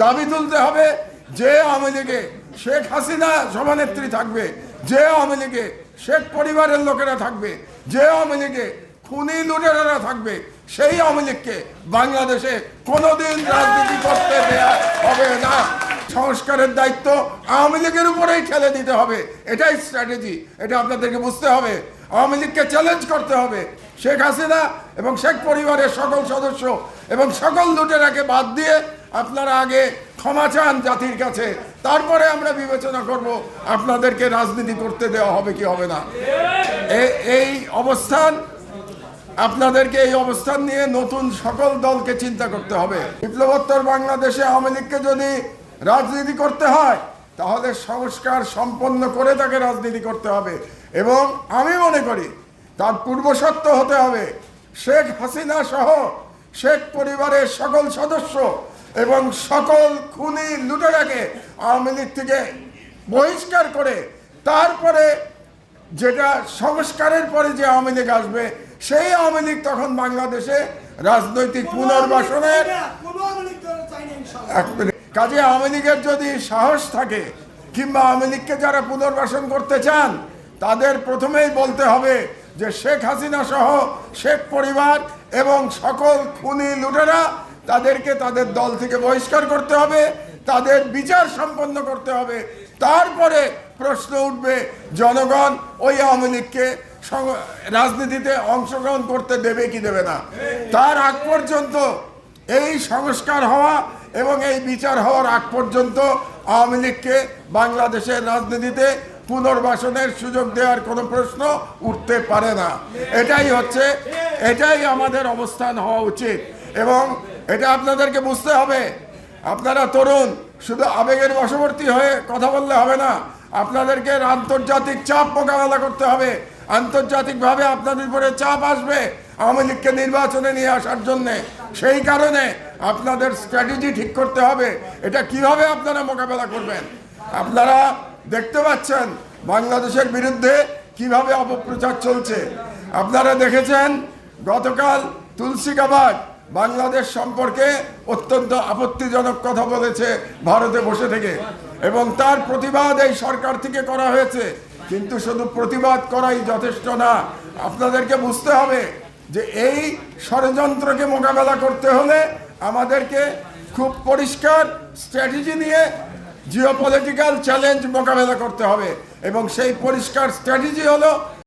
দাবি তুলতে হবে, যে আওয়ামী লীগে শেখ হাসিনা সভানেত্রী থাকবে, যে আওয়ামী লীগে শেখ পরিবারের লোকেরা থাকবে, যে আওয়ামী লীগে খুনি লুটেরারা থাকবে, সেই আওয়ামী লীগকে বাংলাদেশে কোনোদিন রাজনীতি করতে দেয়া হবে না। সংস্কারের দায়িত্ব আওয়ামী লীগের উপরেই ঠেলে দিতে হবে। এটাই স্ট্র্যাটেজি এটা আপনাদেরকে বুঝতে হবে। আওয়ামী লীগকে চ্যালেঞ্জ করতে হবে। শেখ হাসিনা এবং শেখ পরিবারের সকল সদস্য এবং সকল লুটেরাকে বাদ দিয়ে আপনারা আগে ক্ষমা চান জাতির কাছে। তারপরে আমরা বিবেচনা করব আপনাদেরকে রাজনীতি করতে দেওয়া হবে কি হবে না। এই অবস্থান, আপনাদেরকে এই অবস্থান নিয়ে নতুন সকল দলকে চিন্তা করতে হবে। বিপ্লবোত্তর বাংলাদেশে আওয়ামী লীগকে যদি রাজনীতি করতে হয় তাহলে সংস্কার সম্পন্ন করে তাকে রাজনীতি করতে হবে এবং আমি মনে করি তার পূর্বশর্ত হতে হবে শেখ হাসিনা সহ শেখ পরিবারের সকল সদস্য এবং সকল খুনি লুটেরাকে আওয়ামী লীগ থেকে বহিষ্কার করে তারপরে যেটা সংস্কারের পরে যে আওয়ামী লীগ আসবে সেই আওয়ামী লীগ তখন বাংলাদেশে রাজনৈতিক পুনর্বাসনের। কাজে আওয়ামী লীগের যদি সাহস থাকে কিংবা আওয়ামী লীগকে যারা পুনর্বাসন করতে চান, তাদের প্রথমেই বলতে হবে যে শেখ হাসিনা সহ শেখ পরিবার এবং সকল খুনি লুটেরা তাদেরকে তাদের দল থেকে বহিষ্কার করতে হবে, তাদের বিচার সম্পন্ন করতে হবে। তারপরে প্রশ্ন উঠবে, জনগণ ওই আওয়ামী লীগকে রাজনীতিতে অংশগ্রহণ করতে দেবে কি দেবে না? তার আগ পর্যন্ত এই সংস্কার হওয়া এবং এই বিচার হওয়ার আগ পর্যন্ত আওয়ামী লীগকে বাংলাদেশের রাজনীতিতে পুনর্বাসনের সুযোগ দেওয়ার কোনো প্রশ্ন উঠতে পারে না। এটাই হচ্ছে, এটাই আমাদের অবস্থান হওয়া উচিত। এবং এটা আপনাদেরকে বুঝতে হবে, আপনারা তরুণ, শুধু আবেগের বশবর্তী হয়ে কথা বললে হবে না, আপনাদেরকে আন্তর্জাতিক চাপ মোকাবেলা করতে হবে। আন্তর্জাতিকভাবে আপনাদের উপরে চাপ আসবে আওয়ামী লীগকে নির্বাচনে নিয়ে আসার জন্য। সেই কারণে আপনাদের স্ট্র্যাটেজি ঠিক করতে হবে। এটা কীভাবে আপনারা মোকাবেলা করবেন? আপনারা দেখতে পাচ্ছেন বাংলাদেশের বিরুদ্ধে কীভাবে অপপ্রচার চলছে। আপনারা দেখেছেন গতকাল তুলসী কাবাড বাংলাদেশ সম্পর্কে অত্যন্ত আপত্তিজনক কথা বলেছে ভারতে বসে থেকে। এবং তার প্রতিবাদ এই সরকার থেকে করা হয়েছে। কিন্তু শুধু প্রতিবাদ করাই যথেষ্ট না। আপনাদেরকে বুঝতে হবে যে এই ষড়যন্ত্রকে মোকাবেলা করতে হলে আমাদেরকে খুব পরিষ্কার স্ট্র্যাটেজি নিয়ে জিওপলিটিক্যাল চ্যালেঞ্জ মোকাবেলা করতে হবে। এবং সেই পরিষ্কার স্ট্র্যাটেজি হলো